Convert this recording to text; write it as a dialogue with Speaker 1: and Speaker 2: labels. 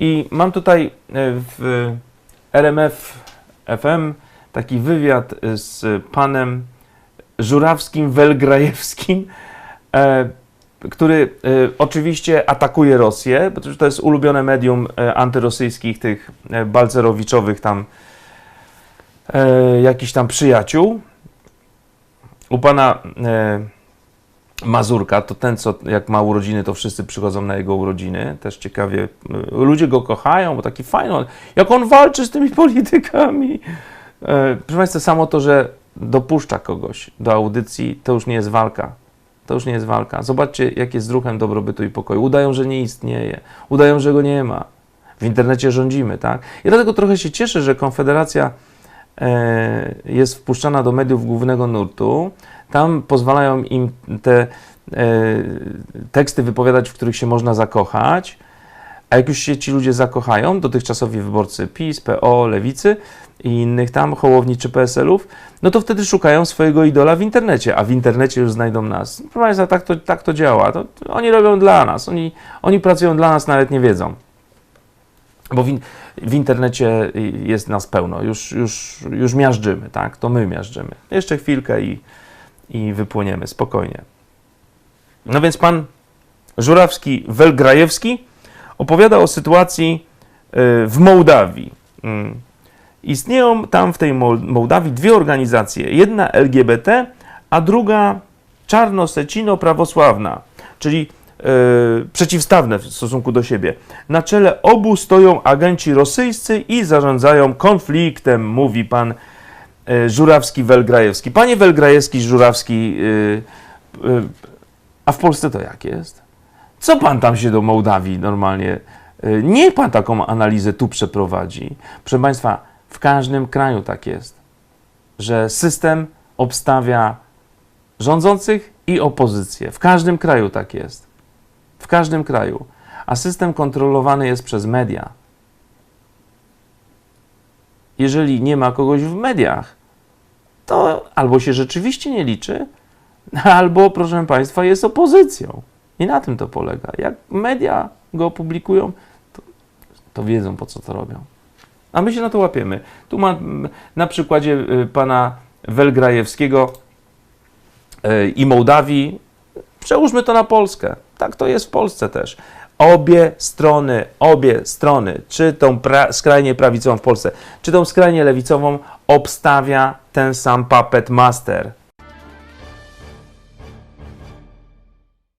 Speaker 1: I mam tutaj e, w RMF FM taki wywiad z panem Żurawskim Welgrajewskim, e, który e, oczywiście atakuje Rosję, bo to jest ulubione medium e, antyrosyjskich, tych e, balcerowiczowych tam e, jakichś tam przyjaciół. U pana e, Mazurka, to ten, co jak ma urodziny, to wszyscy przychodzą na jego urodziny. Też ciekawie, y, ludzie go kochają, bo taki fajny, jak on walczy z tymi politykami. E, Proszę Państwa, samo to, że dopuszcza kogoś do audycji, to już nie jest walka. To już nie jest walka. Zobaczcie, jak jest z ruchem dobrobytu i pokoju. Udają, że nie istnieje. Udają, że go nie ma. W internecie rządzimy, tak? I dlatego trochę się cieszę, że Konfederacja jest wpuszczana do mediów głównego nurtu. Tam pozwalają im te e, teksty wypowiadać, w których się można zakochać. A jak już się ci ludzie zakochają, dotychczasowi wyborcy PiS, PO, Lewicy i innych tam, Hołowni czy PSL-ów, no to wtedy szukają swojego idola w internecie, a w internecie już znajdą nas. Proszę Państwa, tak to, tak to działa. To, to oni robią dla nas, oni, oni pracują dla nas, nawet nie wiedzą. Bo w, w internecie jest nas pełno, już, już, już miażdżymy, tak? To my miażdżymy. Jeszcze chwilkę i, i wypłyniemy, spokojnie. No więc pan Żurawski-Welgrajewski opowiada o sytuacji y, w Mołdawii. Mm. Istnieją tam w tej Moł- Mołdawii dwie organizacje. Jedna LGBT, a druga czarno-secino-prawosławna, czyli przeciwstawne w stosunku do siebie. Na czele obu stoją agenci rosyjscy i zarządzają konfliktem, mówi pan y, Żurawski-Welgrajewski. Panie Welgrajewski, Żurawski, y, y, a w Polsce to jak jest? Co pan tam się do Mołdawii normalnie? Niech pan taką analizę tu przeprowadzi. Proszę państwa, w każdym kraju tak jest, że system obstawia rządzących i opozycję. W każdym kraju tak jest. Każdym kraju. A system kontrolowany jest przez media. Jeżeli nie ma kogoś w mediach, to albo się rzeczywiście nie liczy, albo, proszę Państwa, jest opozycją. I na tym to polega. Jak media go opublikują, to, to wiedzą, po co to robią. A my się na to łapiemy. Tu ma na przykładzie y, pana Welgrajewskiego y, i Mołdawii. Przełóżmy to na Polskę. Tak to jest w Polsce też. Obie strony, obie strony, czy tą pra- skrajnie prawicową w Polsce, czy tą skrajnie lewicową, obstawia ten sam puppet master.